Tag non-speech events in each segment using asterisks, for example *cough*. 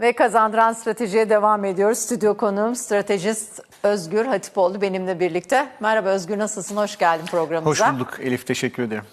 Ve kazandıran stratejiye devam ediyoruz. Stüdyo konuğum stratejist Özgür Hatipoğlu benimle birlikte. Merhaba Özgür nasılsın? Hoş geldin Hoş programımıza. bulduk Elif teşekkür ederim.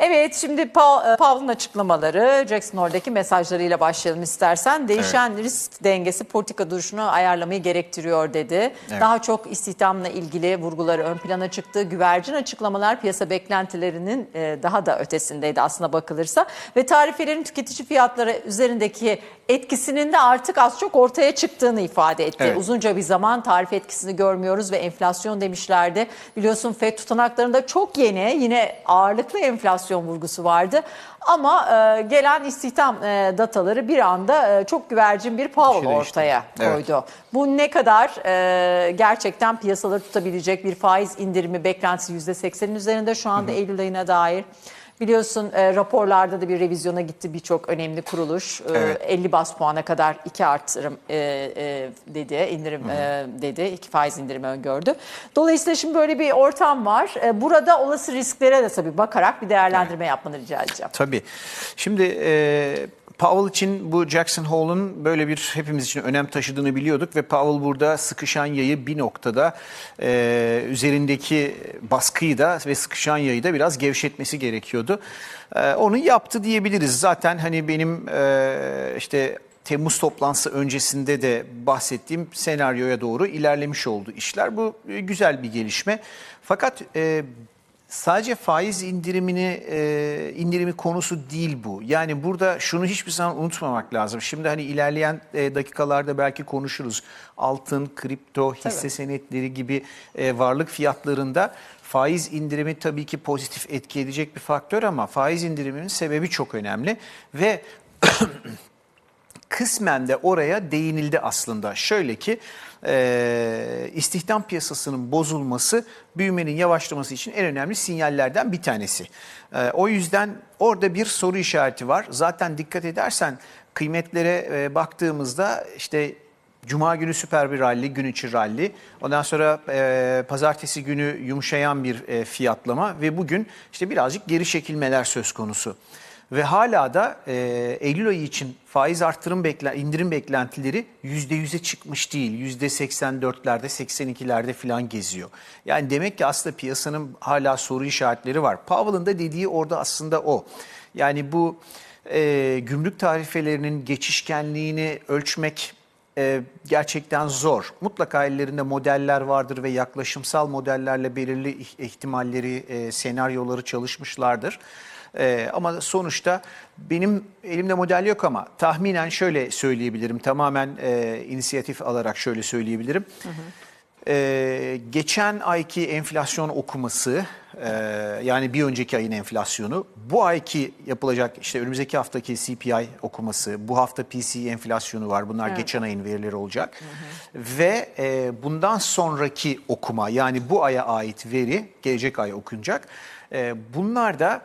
Evet şimdi Pa- e, Powell'ın açıklamaları, Jackson Hole'daki mesajlarıyla başlayalım istersen. Değişen risk dengesi politika duruşunu ayarlamayı gerektiriyor dedi. Evet. Daha çok istihdamla ilgili vurguları ön plana çıktı. Güvercin açıklamalar piyasa beklentilerinin e, daha da ötesindeydi aslına bakılırsa. Ve tarifelerin tüketici fiyatları üzerindeki etkisinin de artık az çok ortaya çıktığını ifade etti. Evet. Uzunca bir zaman tarif etkisini görmüyoruz ve enflasyon demişlerdi. Biliyorsun FED tutanaklarında çok yeni yine ağırlıklı enflasyon vurgusu vardı. Ama e, gelen istihdam e, dataları bir anda e, çok güvercin bir Powell şey değişti. ortaya Evet. koydu. Bu ne kadar e, gerçekten piyasaları tutabilecek bir faiz indirimi beklentisi %80'in üzerinde şu anda Eylül ayına dair. Biliyorsun e, raporlarda da bir revizyona gitti birçok önemli kuruluş. E, Evet. 50 bas puana kadar iki artırım e, e, dedi, indirim e, dedi, iki faiz indirimi öngördü. Dolayısıyla şimdi böyle bir ortam var. E, burada olası risklere de tabii bakarak bir değerlendirme yapmanı rica edeceğim. Tabii. Şimdi e, Powell için bu Jackson Hole'un böyle bir hepimiz için önem taşıdığını biliyorduk ve Powell burada sıkışan yayı bir noktada e, üzerindeki baskıyı da ve sıkışan yayı da biraz gevşetmesi gerekiyordu. E, onu yaptı diyebiliriz. Zaten hani benim e, işte Temmuz toplantısı öncesinde de bahsettiğim senaryoya doğru ilerlemiş oldu işler. Bu e, güzel bir gelişme. Fakat e, sadece faiz indirimini e, indirimi konusu değil bu. Yani burada şunu hiçbir zaman unutmamak lazım. Şimdi hani ilerleyen e, dakikalarda belki konuşuruz. Altın, kripto, hisse Tabii. senetleri gibi e, varlık fiyatlarında faiz indirimi tabii ki pozitif etki edecek bir faktör ama faiz indiriminin sebebi çok önemli ve *clears throat* kısmen de oraya değinildi aslında. Şöyle ki e, istihdam piyasasının bozulması büyümenin yavaşlaması için en önemli sinyallerden bir tanesi. E, o yüzden orada bir soru işareti var. Zaten dikkat edersen kıymetlere e, baktığımızda işte Cuma günü süper bir rally, gün içi rally. Ondan sonra e, pazartesi günü yumuşayan bir e, fiyatlama ve bugün işte birazcık geri çekilmeler söz konusu. Ve hala da e, Eylül ayı için faiz artırım beklen, indirim beklentileri %100'e çıkmış değil. %84'lerde, 82'lerde falan geziyor. Yani demek ki aslında piyasanın hala soru işaretleri var. Powell'ın da dediği orada aslında o. Yani bu e, gümrük tarifelerinin geçişkenliğini ölçmek e, gerçekten zor. Mutlaka ellerinde modeller vardır ve yaklaşımsal modellerle belirli ih- ihtimalleri, e, senaryoları çalışmışlardır. E, ama sonuçta benim elimde model yok ama tahminen şöyle söyleyebilirim. Tamamen e, inisiyatif alarak şöyle söyleyebilirim. Ee, geçen ayki enflasyon okuması e, yani bir önceki ayın enflasyonu bu ayki yapılacak işte önümüzdeki haftaki CPI okuması bu hafta PCE enflasyonu var bunlar geçen ayın verileri olacak ve e, bundan sonraki okuma yani bu aya ait veri gelecek ay okunacak E, bunlar da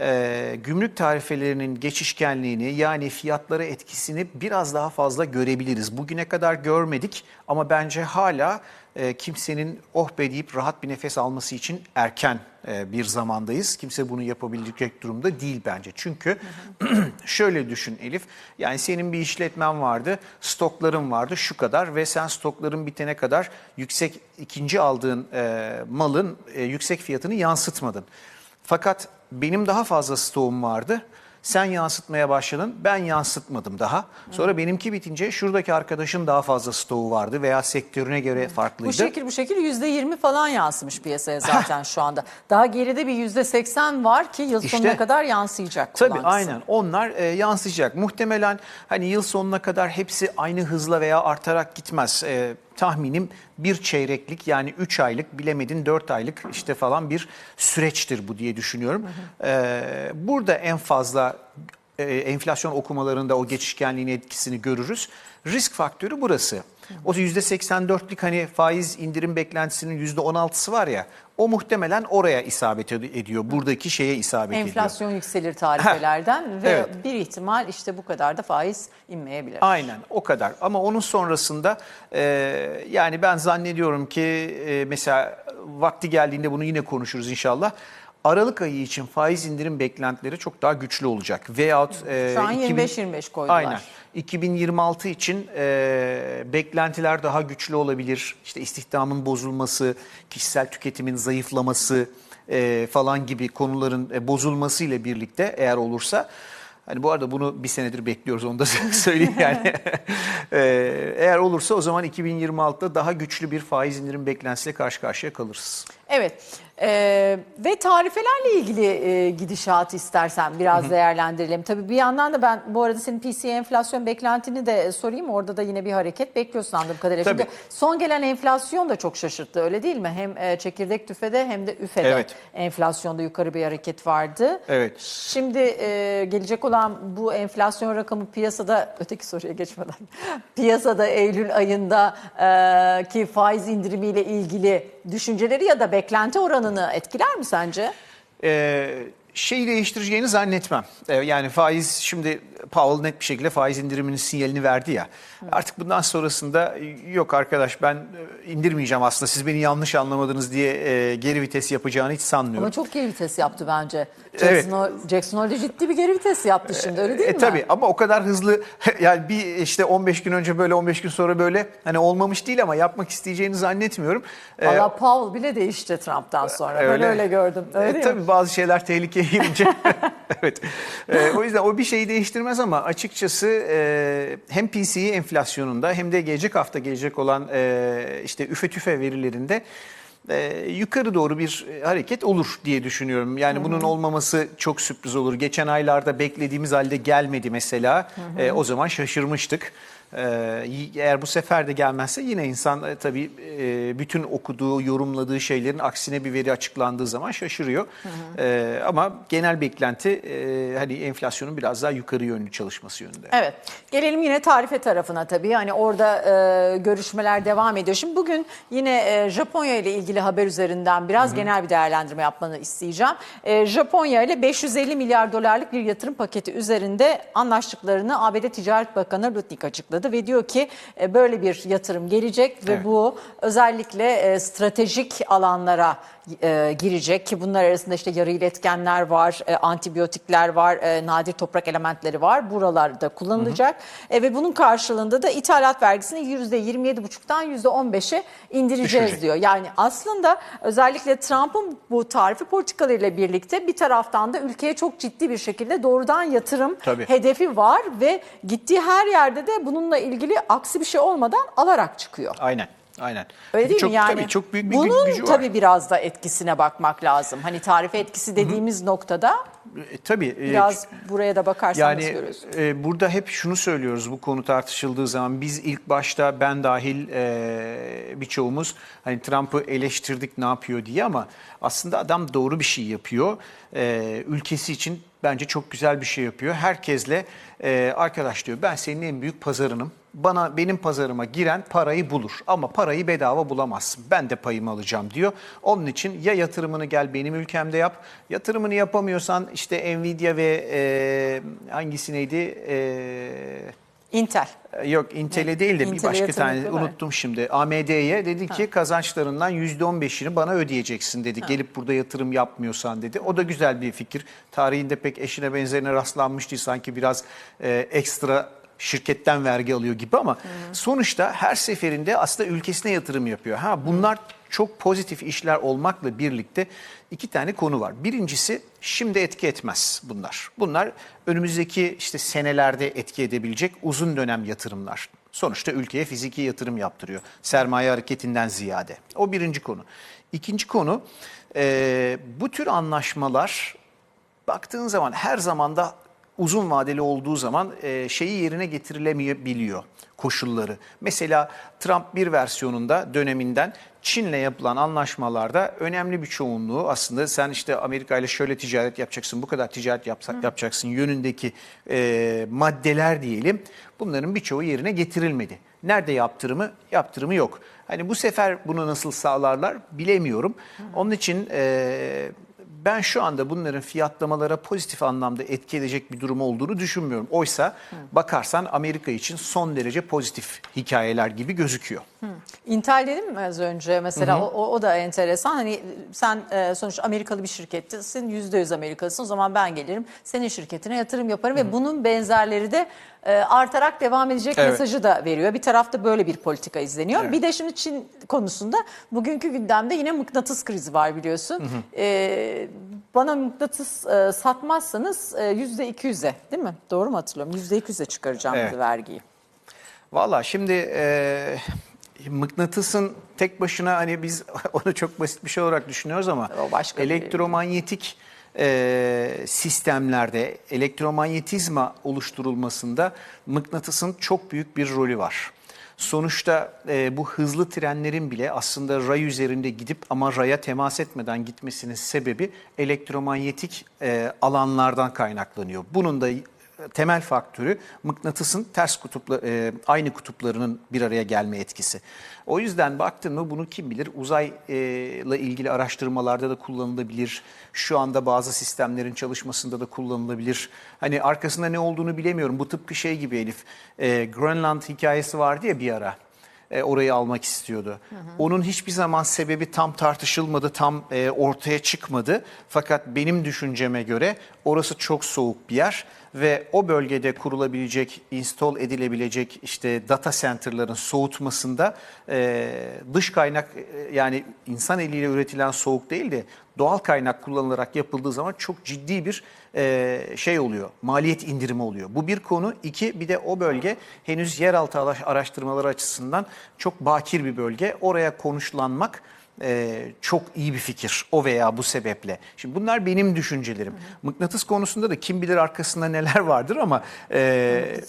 e, gümrük tarifelerinin geçişkenliğini yani fiyatlara etkisini biraz daha fazla görebiliriz. Bugüne kadar görmedik ama bence hala e, kimsenin oh be deyip rahat bir nefes alması için erken e, bir zamandayız. Kimse bunu yapabilecek durumda değil bence. Çünkü *clears throat* şöyle düşün Elif, yani senin bir işletmen vardı, stokların vardı şu kadar ve sen stokların bitene kadar yüksek ikinci aldığın e, malın e, yüksek fiyatını yansıtmadın. Fakat benim daha fazla stoğum vardı. Sen yansıtmaya başladın, ben yansıtmadım daha. Sonra benimki bitince şuradaki arkadaşın daha fazla stoğu vardı veya sektörüne göre farklıydı. Bu şekil bu şekil %20 falan yansımış piyasaya zaten şu anda. Daha geride bir %80 var ki yıl İşte. sonuna kadar yansıyacak. Tabii aynen onlar e, yansıyacak. Muhtemelen hani yıl sonuna kadar hepsi aynı hızla veya artarak gitmez. E, tahminim bir çeyreklik yani 3 aylık bilemedin 4 aylık işte falan bir süreçtir bu diye düşünüyorum. E, burada en fazla e, enflasyon okumalarında o geçişkenliğin etkisini görürüz. Risk faktörü burası. O %84'lük hani faiz indirim beklentisinin %16'sı var ya o muhtemelen oraya isabet ed- ediyor. Buradaki şeye isabet ediyor. Enflasyon yükselir tarifelerden ve evet. bir ihtimal işte bu kadar da faiz inmeyebilir. Aynen o kadar ama onun sonrasında e, yani ben zannediyorum ki e, mesela vakti geldiğinde bunu yine konuşuruz inşallah. Aralık ayı için faiz indirim beklentileri çok daha güçlü olacak. Veyahut e, Şu an 2000 25-25 koydular. Aynen. 2026 için e, beklentiler daha güçlü olabilir. İşte istihdamın bozulması, kişisel tüketimin zayıflaması e, falan gibi konuların e, bozulması ile birlikte eğer olursa Hani bu arada bunu bir senedir bekliyoruz onu da *laughs* söyleyeyim yani. *laughs* E, eğer olursa o zaman 2026'da daha güçlü bir faiz indirim beklentisiyle karşı karşıya kalırız. Evet Ee, ve tarifelerle ilgili e, gidişatı istersen biraz değerlendirelim. Tabii bir yandan da ben bu arada senin PCE enflasyon beklentini de sorayım. Orada da yine bir hareket bekliyorsun anladığım kadarıyla. Tabii. Şimdi son gelen enflasyon da çok şaşırttı öyle değil mi? Hem e, çekirdek tüfede hem de üfede Evet. enflasyonda yukarı bir hareket vardı. Evet. Şimdi e, gelecek olan bu enflasyon rakamı piyasada *laughs* öteki soruya geçmeden piyasada Eylül ayında e, ki faiz indirimiyle ilgili düşünceleri ya da beklenti oranını etkiler mi sence? Ee, şeyi değiştireceğini zannetmem. Ee, yani faiz şimdi Powell net bir şekilde faiz indiriminin sinyalini verdi ya. Artık bundan sonrasında yok arkadaş ben e, indirmeyeceğim aslında siz beni yanlış anlamadınız diye e, geri vites yapacağını hiç sanmıyorum. Ama çok geri vites yaptı bence. Evet. Jackson, o- Jackson öyle ciddi bir geri vites yaptı şimdi öyle değil E, mi? tabii ama o kadar hızlı *laughs* yani bir işte 15 gün önce böyle 15 gün sonra böyle hani olmamış değil ama yapmak isteyeceğini zannetmiyorum. Ee, Valla Powell bile değişti Trump'tan sonra. Ben öyle gördüm. Öyle E, mi? tabii bazı şeyler tehlikeye girince. *laughs* evet. E, o yüzden o bir şeyi değiştirmez ama açıkçası e, hem PCE enflasyonunda hem de gelecek hafta gelecek olan e, işte üfe tüfe verilerinde e, yukarı doğru bir hareket olur diye düşünüyorum. Yani bunun olmaması çok sürpriz olur. Geçen aylarda beklediğimiz halde gelmedi mesela. E, o zaman şaşırmıştık. Ee, eğer bu sefer de gelmezse yine insan e, tabii e, bütün okuduğu, yorumladığı şeylerin aksine bir veri açıklandığı zaman şaşırıyor. Ee, ama genel beklenti e, hani enflasyonun biraz daha yukarı yönlü çalışması yönünde. Evet. Gelelim yine tarife tarafına tabii. Hani orada e, görüşmeler devam ediyor. Şimdi bugün yine e, Japonya ile ilgili haber üzerinden biraz genel bir değerlendirme yapmanı isteyeceğim. E, Japonya ile 550 milyar dolarlık bir yatırım paketi üzerinde anlaştıklarını ABD Ticaret Bakanı Lutnick açıkladı ve diyor ki e, böyle bir yatırım gelecek ve Evet. bu özellikle e, stratejik alanlara e, girecek ki bunlar arasında işte yarı iletkenler var, antibiyotikler var, nadir toprak elementleri var. Buralarda kullanılacak. E, ve bunun karşılığında da ithalat vergisini %27,5'tan %15'e indireceğiz Düşecek. diyor. Yani aslında özellikle Trump'ın bu tarifi politikalarıyla birlikte bir taraftan da ülkeye çok ciddi bir şekilde doğrudan yatırım Tabii. hedefi var ve gittiği her yerde de bununla ilgili aksi bir şey olmadan alarak çıkıyor. Aynen. Aynen. Öyle değil çok, mi yani? Tabii çok büyük bir Bunun gücü var. tabii biraz da etkisine bakmak lazım. Hani tarife etkisi dediğimiz noktada E, tabii. e, biraz buraya da bakarsan nasıl Yani görüyorsun? e, burada hep şunu söylüyoruz bu konu tartışıldığı zaman biz ilk başta ben dahil e, birçoğumuz hani Trump'ı eleştirdik ne yapıyor diye ama aslında adam doğru bir şey yapıyor. E, ülkesi için bence çok güzel bir şey yapıyor. Herkesle e, arkadaş diyor ben senin en büyük pazarınım. Bana benim pazarıma giren parayı bulur ama parayı bedava bulamazsın. Ben de payımı alacağım diyor. Onun için ya yatırımını gel benim ülkemde yap. Yatırımını yapamıyorsan işte Nvidia ve e, hangisi neydi? E, Intel. Yok Intel'e değil de bir başka tane unuttum şimdi. AMD'ye dedi ki kazançlarından %15'ini bana ödeyeceksin dedi. Gelip burada yatırım yapmıyorsan dedi. O da güzel bir fikir. Tarihinde pek eşine benzerine rastlanmış değil. Sanki biraz e, ekstra şirketten vergi alıyor gibi ama sonuçta her seferinde aslında ülkesine yatırım yapıyor. Ha bunlar çok pozitif işler olmakla birlikte iki tane konu var. Birincisi şimdi etki etmez bunlar. Bunlar önümüzdeki işte senelerde etki edebilecek uzun dönem yatırımlar. Sonuçta ülkeye fiziki yatırım yaptırıyor. Sermaye hareketinden ziyade. O birinci konu. İkinci konu e, bu tür anlaşmalar baktığın zaman her zamanda uzun vadeli olduğu zaman e, şeyi yerine getirilemeyebiliyor koşulları. Mesela Trump bir versiyonunda döneminden Çin'le yapılan anlaşmalarda önemli bir çoğunluğu aslında sen işte Amerika ile şöyle ticaret yapacaksın, bu kadar ticaret yapsak yapacaksın yönündeki e, maddeler diyelim. Bunların birçoğu yerine getirilmedi. Nerede yaptırımı? Yaptırımı yok. Hani bu sefer bunu nasıl sağlarlar bilemiyorum. Onun için e, ben şu anda bunların fiyatlamalara pozitif anlamda etki edecek bir durum olduğunu düşünmüyorum. Oysa bakarsan Amerika için son derece pozitif hikayeler gibi gözüküyor. Intel dedim mi az önce mesela o, o, o da enteresan. Hani sen e, sonuçta Amerikalı bir şirkettesin, %100 Amerikalısın. O zaman ben gelirim senin şirketine yatırım yaparım ve bunun benzerleri de e, artarak devam edecek Evet. mesajı da veriyor. Bir tarafta böyle bir politika izleniyor. Bir de şimdi Çin konusunda bugünkü gündemde yine mıknatıs krizi var biliyorsun. E, bana mıknatıs e, satmazsanız e, %200'e değil mi? Doğru mu hatırlıyorum? %200'e çıkaracağım Evet. vergiyi. Valla şimdi e, mıknatısın tek başına hani biz *laughs* onu çok basit bir şey olarak düşünüyoruz ama O başka bir- elektromanyetik e, sistemlerde elektromanyetizma oluşturulmasında mıknatısın çok büyük bir rolü var. Sonuçta e, bu hızlı trenlerin bile aslında ray üzerinde gidip ama raya temas etmeden gitmesinin sebebi elektromanyetik e, alanlardan kaynaklanıyor. Bunun da temel faktörü mıknatısın ters kutupla e, aynı kutuplarının bir araya gelme etkisi. O yüzden baktın mı bunu kim bilir uzayla ilgili araştırmalarda da kullanılabilir. Şu anda bazı sistemlerin çalışmasında da kullanılabilir. Hani arkasında ne olduğunu bilemiyorum. Bu tıpkı şey gibi Elif. E, Grönland hikayesi vardı ya bir ara e, orayı almak istiyordu. Onun hiçbir zaman sebebi tam tartışılmadı, tam e, ortaya çıkmadı. Fakat benim düşünceme göre orası çok soğuk bir yer ve o bölgede kurulabilecek, install edilebilecek işte data center'ların soğutmasında e, dış kaynak e, yani insan eliyle üretilen soğuk değil de doğal kaynak kullanılarak yapıldığı zaman çok ciddi bir e, şey oluyor, maliyet indirimi oluyor. Bu bir konu. İki, bir de o bölge henüz yeraltı araş- araştırmaları açısından çok bakir bir bölge. Oraya konuşlanmak e, çok iyi bir fikir o veya bu sebeple. Şimdi bunlar benim düşüncelerim. Mıknatıs konusunda da kim bilir arkasında neler vardır ama e,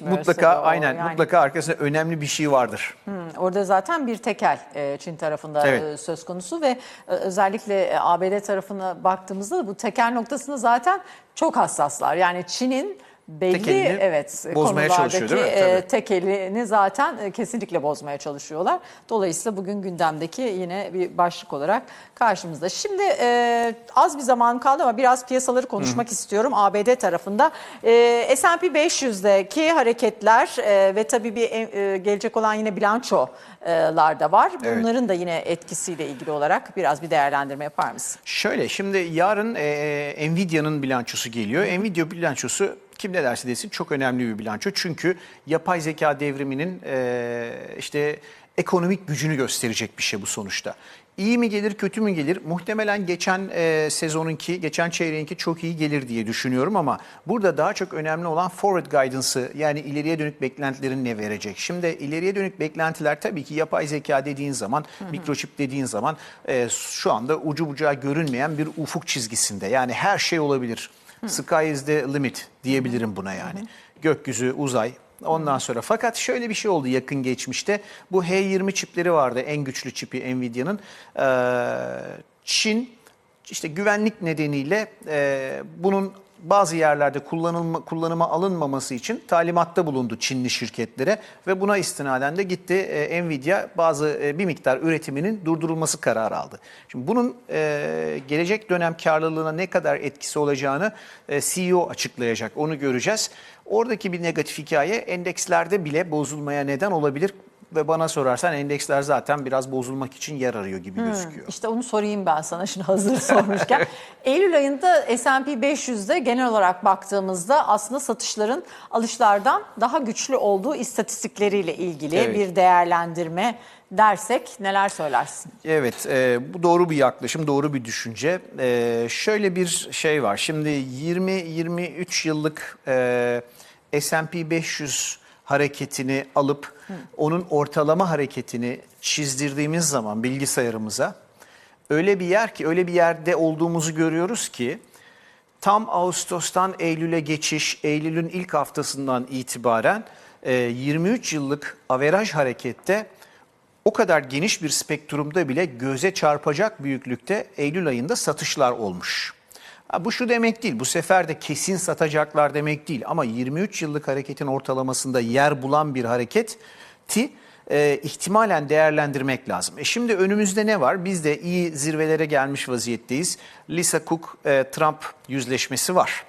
mutlaka o, aynen yani. mutlaka arkasında önemli bir şey vardır. Hmm, Orada zaten bir tekel e, Çin tarafında Evet. e, söz konusu ve e, özellikle e, ABD tarafına baktığımızda da bu tekel noktasında zaten çok hassaslar. Yani Çin'in belli evet bozmaya çalışıyor, değil mi? e, Tabii. tekelini zaten e, kesinlikle bozmaya çalışıyorlar. Dolayısıyla bugün gündemdeki yine bir başlık olarak karşımızda. Şimdi e, az bir zaman kaldı ama biraz piyasaları konuşmak istiyorum. ABD tarafında e, S&P 500'deki hareketler e, ve tabii bir e, gelecek olan yine bilançolar da var. Evet. Bunların da yine etkisiyle ilgili olarak biraz bir değerlendirme yapar mısın? Şöyle şimdi yarın e, Nvidia'nın bilançosu geliyor. Nvidia bilançosu kim ne derse desin çok önemli bir bilanço. Çünkü yapay zeka devriminin e, işte ekonomik gücünü gösterecek bir şey bu sonuçta. İyi mi gelir, kötü mü gelir? Muhtemelen geçen e, sezonunki, geçen çeyreğinki çok iyi gelir diye düşünüyorum ama burada daha çok önemli olan forward guidance'ı yani ileriye dönük beklentilerin ne verecek? Şimdi ileriye dönük beklentiler tabii ki yapay zeka dediğin zaman, mikroçip dediğin zaman e, şu anda ucu bucağı görünmeyen bir ufuk çizgisinde. Yani her şey olabilir. Sky is the limit diyebilirim buna yani. Gökyüzü, uzay, Ondan sonra fakat şöyle bir şey oldu yakın geçmişte. Bu H20 çipleri vardı en güçlü çipi Nvidia'nın. Ee, Çin işte güvenlik nedeniyle e, bunun bazı yerlerde kullanılma, kullanıma alınmaması için talimatta bulundu Çinli şirketlere ve buna istinaden de gitti e, Nvidia bazı e, bir miktar üretiminin durdurulması kararı aldı. Şimdi bunun e, gelecek dönem karlılığına ne kadar etkisi olacağını e, CEO açıklayacak onu göreceğiz. Oradaki bir negatif hikaye endekslerde bile bozulmaya neden olabilir ve bana sorarsan endeksler zaten biraz bozulmak için yer arıyor gibi gözüküyor. İşte onu sorayım ben sana şimdi hazır sormuşken. *laughs* Eylül ayında S&P 500'de genel olarak baktığımızda aslında satışların alışlardan daha güçlü olduğu istatistikleriyle ilgili Evet. bir değerlendirme dersek neler söylersin? Evet, e, bu doğru bir yaklaşım, doğru bir düşünce. E, şöyle bir şey var. Şimdi 20-23 yıllık e, S&P 500 hareketini alıp onun ortalama hareketini çizdirdiğimiz zaman bilgisayarımıza öyle bir yer ki, öyle bir yerde olduğumuzu görüyoruz ki tam Ağustos'tan Eylül'e geçiş, Eylül'ün ilk haftasından itibaren e, 23 yıllık averaj harekette o kadar geniş bir spektrumda bile göze çarpacak büyüklükte Eylül ayında satışlar olmuş. Bu şu demek değil, bu sefer de kesin satacaklar demek değil ama 23 yıllık hareketin ortalamasında yer bulan bir hareketi e, ihtimalen değerlendirmek lazım. E şimdi önümüzde ne var? Biz de iyi zirvelere gelmiş vaziyetteyiz. Lisa Cook, e, Trump yüzleşmesi var.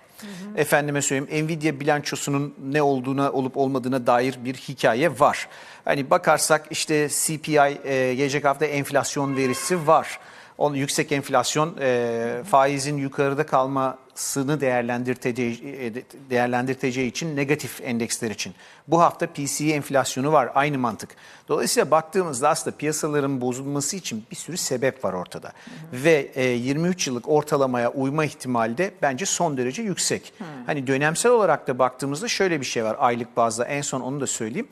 Efendime söyleyeyim Nvidia bilançosunun ne olduğuna olup olmadığına dair bir hikaye var. Hani bakarsak işte CPI e, gelecek hafta enflasyon verisi var. Onun yüksek enflasyon e, faizin yukarıda kalmasını değerlendirteceği, e, değerlendirteceği için negatif endeksler için. Bu hafta PCE enflasyonu var aynı mantık. Dolayısıyla baktığımızda aslında piyasaların bozulması için bir sürü sebep var ortada. Ve e, 23 yıllık ortalamaya uyma ihtimali de bence son derece yüksek. Hani dönemsel olarak da baktığımızda şöyle bir şey var aylık bazda en son onu da söyleyeyim.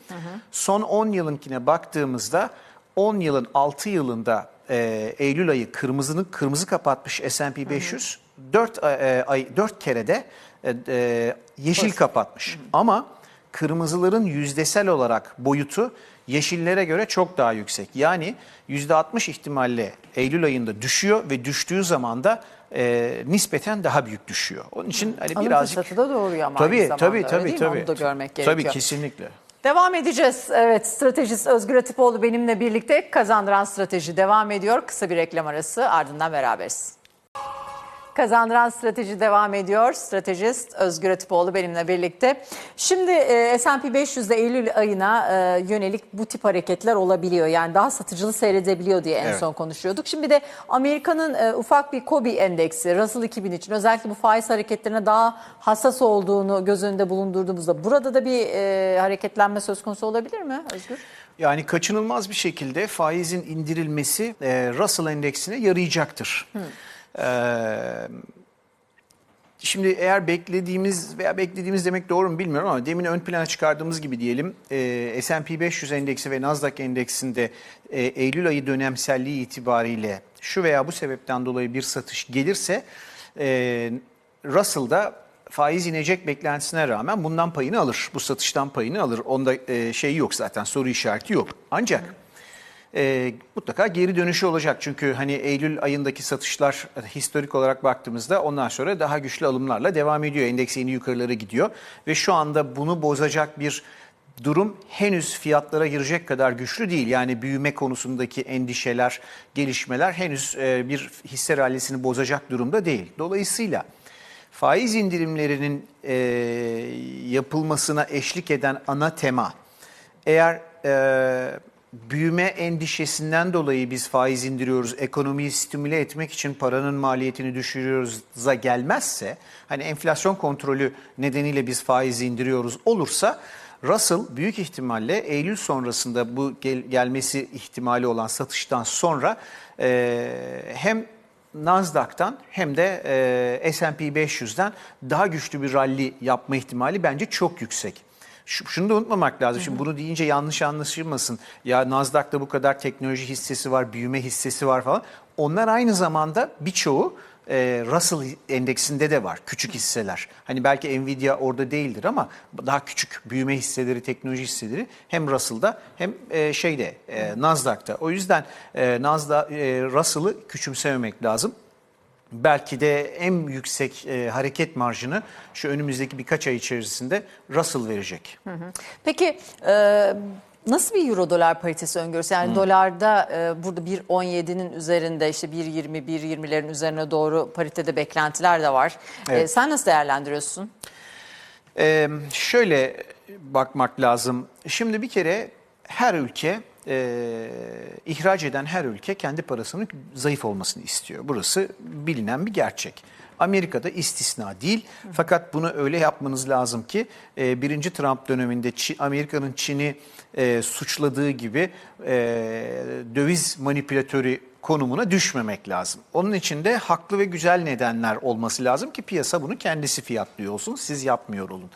Son 10 yılınkine baktığımızda 10 yılın 6 yılında e, Eylül ayı kırmızının kırmızı kapatmış S&P 500 4 ay 4 kere de e, e, yeşil kapatmış. Ama kırmızıların yüzdesel olarak boyutu yeşillere göre çok daha yüksek. Yani %60 ihtimalle Eylül ayında düşüyor ve düştüğü zaman da e, nispeten daha büyük düşüyor. Onun için hani Alım birazcık fırsatı da doğuruyor ama tabii aynı zamanda, tabii öyle tabii mi? tabii. Onu da görmek gerekiyor. Tabii kesinlikle. Devam edeceğiz. Evet, stratejist Özgür Atipoğlu benimle birlikte kazandıran strateji devam ediyor. Kısa bir reklam arası ardından beraberiz. Kazandıran strateji devam ediyor. Stratejist Özgür Atipoğlu benimle birlikte. Şimdi e, S&P 500'de Eylül ayına e, yönelik bu tip hareketler olabiliyor. Yani daha satıcılı seyredebiliyor diye en Evet. son konuşuyorduk. Şimdi de Amerika'nın e, ufak bir Kobi endeksi Russell 2000 için özellikle bu faiz hareketlerine daha hassas olduğunu göz önünde bulundurduğumuzda burada da bir e, hareketlenme söz konusu olabilir mi Özgür? Yani kaçınılmaz bir şekilde faizin indirilmesi e, Russell endeksine yarayacaktır. Ee, şimdi eğer beklediğimiz veya beklediğimiz demek doğru mu bilmiyorum ama demin ön plana çıkardığımız gibi diyelim e, S&P 500 endeksi ve Nasdaq endeksinde e, Eylül ayı dönemselliği itibariyle şu veya bu sebepten dolayı bir satış gelirse e, Russell'da faiz inecek beklentisine rağmen bundan payını alır. Bu satıştan payını alır. Onda e, şey yok zaten soru işareti yok. Ancak e, mutlaka geri dönüşü olacak. Çünkü hani Eylül ayındaki satışlar historik olarak baktığımızda ondan sonra daha güçlü alımlarla devam ediyor. Endeks yeni yukarılara gidiyor ve şu anda bunu bozacak bir durum henüz fiyatlara girecek kadar güçlü değil. Yani büyüme konusundaki endişeler, gelişmeler henüz e, bir hisse rallisini bozacak durumda değil. Dolayısıyla faiz indirimlerinin e, yapılmasına eşlik eden ana tema eğer e, büyüme endişesinden dolayı biz faiz indiriyoruz, ekonomiyi stimüle etmek için paranın maliyetini düşürüyoruz'a gelmezse, hani enflasyon kontrolü nedeniyle biz faiz indiriyoruz olursa, Russell büyük ihtimalle Eylül sonrasında bu gel- gelmesi ihtimali olan satıştan sonra e, hem Nasdaq'tan hem de e, S&P 500'den daha güçlü bir rally yapma ihtimali bence çok yüksek. Şu- Şunu da unutmamak lazım. Şimdi bunu deyince yanlış anlaşılmasın. Ya Nasdaq'ta bu kadar teknoloji hissesi var, büyüme hissesi var falan. Onlar aynı zamanda birçoğu e, Russell endeksinde de var küçük hisseler. Hani belki Nvidia orada değildir ama daha küçük büyüme hisseleri, teknoloji hisseleri hem Russell'da hem e, şeyde e, Nasdaq'ta. O yüzden e, Nasdaq e, Russell'ı küçümsememek lazım. Belki de en yüksek e, hareket marjını şu önümüzdeki birkaç ay içerisinde Russell verecek. Peki e, nasıl bir euro dolar paritesi öngörüsü? Yani dolarda e, burada 1.17'nin üzerinde işte 1.20 1.20'lerin üzerine doğru paritede beklentiler de var. E, Evet. sen nasıl değerlendiriyorsun? Ee, şöyle bakmak lazım. Şimdi bir kere her ülke, e, ihraç eden her ülke kendi parasının zayıf olmasını istiyor. Burası bilinen bir gerçek. Amerika'da istisna değil. Fakat bunu öyle yapmanız lazım ki e, birinci Trump döneminde Amerika'nın Çin'i e, suçladığı gibi e, döviz manipülatörü konumuna düşmemek lazım. Onun için de haklı ve güzel nedenler olması lazım ki piyasa bunu kendisi fiyatlıyor olsun, siz yapmıyor olun.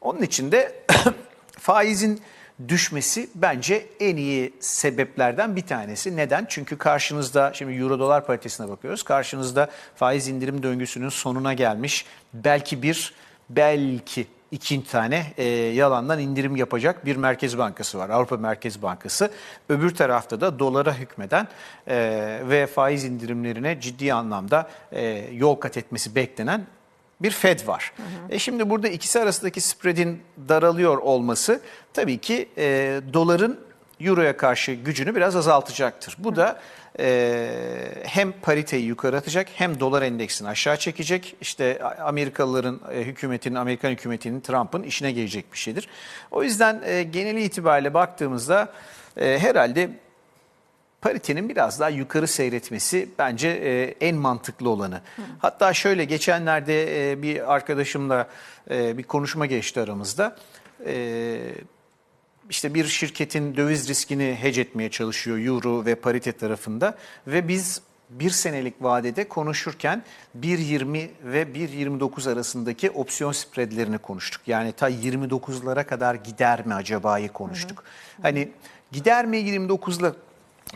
Onun için de *coughs* faizin düşmesi bence en iyi sebeplerden bir tanesi. Neden? Çünkü karşınızda şimdi euro dolar paritesine bakıyoruz. Karşınızda faiz indirim döngüsünün sonuna gelmiş belki bir belki iki tane e, yalandan indirim yapacak bir merkez bankası var. Avrupa Merkez Bankası. Öbür tarafta da dolara hükmeden e, ve faiz indirimlerine ciddi anlamda e, yol kat etmesi beklenen bir Fed var. E şimdi burada ikisi arasındaki spreadin daralıyor olması tabii ki e, doların Euro'ya karşı gücünü biraz azaltacaktır. Bu da e, hem pariteyi yukarı atacak hem dolar endeksini aşağı çekecek. İşte Amerikalıların e, hükümetinin, Amerikan hükümetinin, Trump'ın işine gelecek bir şeydir. O yüzden e, geneli itibariyle baktığımızda e, herhalde paritenin biraz daha yukarı seyretmesi bence e, en mantıklı olanı. Hatta şöyle geçenlerde e, bir arkadaşımla e, bir konuşma geçti aramızda. E, işte bir şirketin döviz riskini hedge etmeye çalışıyor euro ve parite tarafında ve biz bir senelik vadede konuşurken 1.20 ve 1.29 arasındaki opsiyon spreadlerini konuştuk. Yani ta 29'lara kadar gider mi acaba'yı konuştuk. Hani gider mi 29'la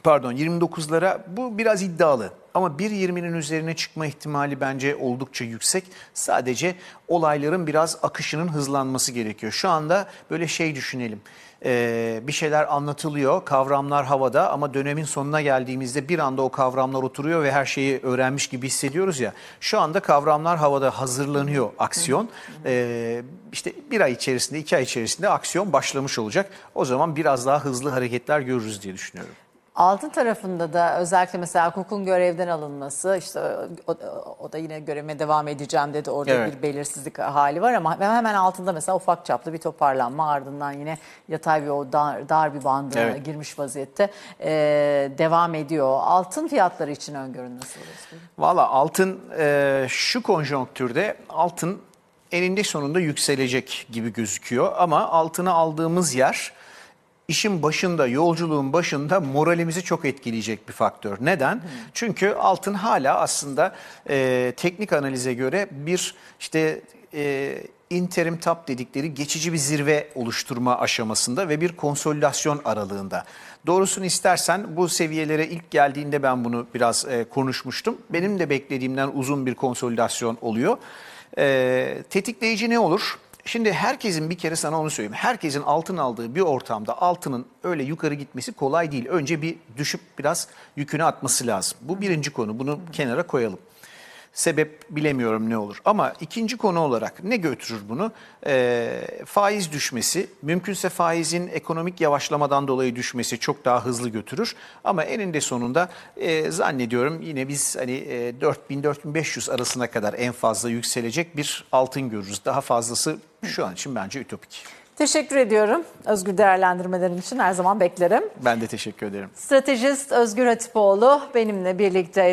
pardon 29'lara bu biraz iddialı. Ama 1.20'nin üzerine çıkma ihtimali bence oldukça yüksek. Sadece olayların biraz akışının hızlanması gerekiyor. Şu anda böyle şey düşünelim. Ee, bir şeyler anlatılıyor, kavramlar havada ama dönemin sonuna geldiğimizde bir anda o kavramlar oturuyor ve her şeyi öğrenmiş gibi hissediyoruz ya. Şu anda kavramlar havada hazırlanıyor aksiyon. Ee, işte bir ay içerisinde, iki ay içerisinde aksiyon başlamış olacak. O zaman biraz daha hızlı hareketler görürüz diye düşünüyorum. Altın tarafında da özellikle mesela hukukun görevden alınması işte o, o da yine görevime devam edeceğim dedi. Orada Evet. bir belirsizlik hali var ama hemen altında mesela ufak çaplı bir toparlanma ardından yine yatay bir o dar, dar bir bandına Evet. girmiş vaziyette e, devam ediyor. Altın fiyatları için öngörün nasıl olur? Valla altın e, şu konjonktürde altın eninde sonunda yükselecek gibi gözüküyor. Ama altını aldığımız yer işin başında, yolculuğun başında moralimizi çok etkileyecek bir faktör. Neden? Çünkü altın hala aslında e, teknik analize göre bir işte e, interim top dedikleri geçici bir zirve oluşturma aşamasında ve bir konsolidasyon aralığında. Doğrusunu istersen bu seviyelere ilk geldiğinde ben bunu biraz e, konuşmuştum. Benim de beklediğimden uzun bir konsolidasyon oluyor. E, tetikleyici ne olur? Şimdi herkesin bir kere sana onu söyleyeyim. Herkesin altın aldığı bir ortamda altının öyle yukarı gitmesi kolay değil. Önce bir düşüp biraz yükünü atması lazım. Bu birinci konu. Bunu kenara koyalım. Sebep bilemiyorum ne olur. Ama ikinci konu olarak ne götürür bunu? Ee, faiz düşmesi, mümkünse faizin ekonomik yavaşlamadan dolayı düşmesi çok daha hızlı götürür. Ama eninde sonunda e, zannediyorum yine biz hani e, 4000-4500 arasına kadar en fazla yükselecek bir altın görürüz. Daha fazlası şu an için bence ütopik. Teşekkür ediyorum. Özgür değerlendirmelerin için her zaman beklerim. Ben de teşekkür ederim. Stratejist Özgür Hatipoğlu benimle birlikteydi.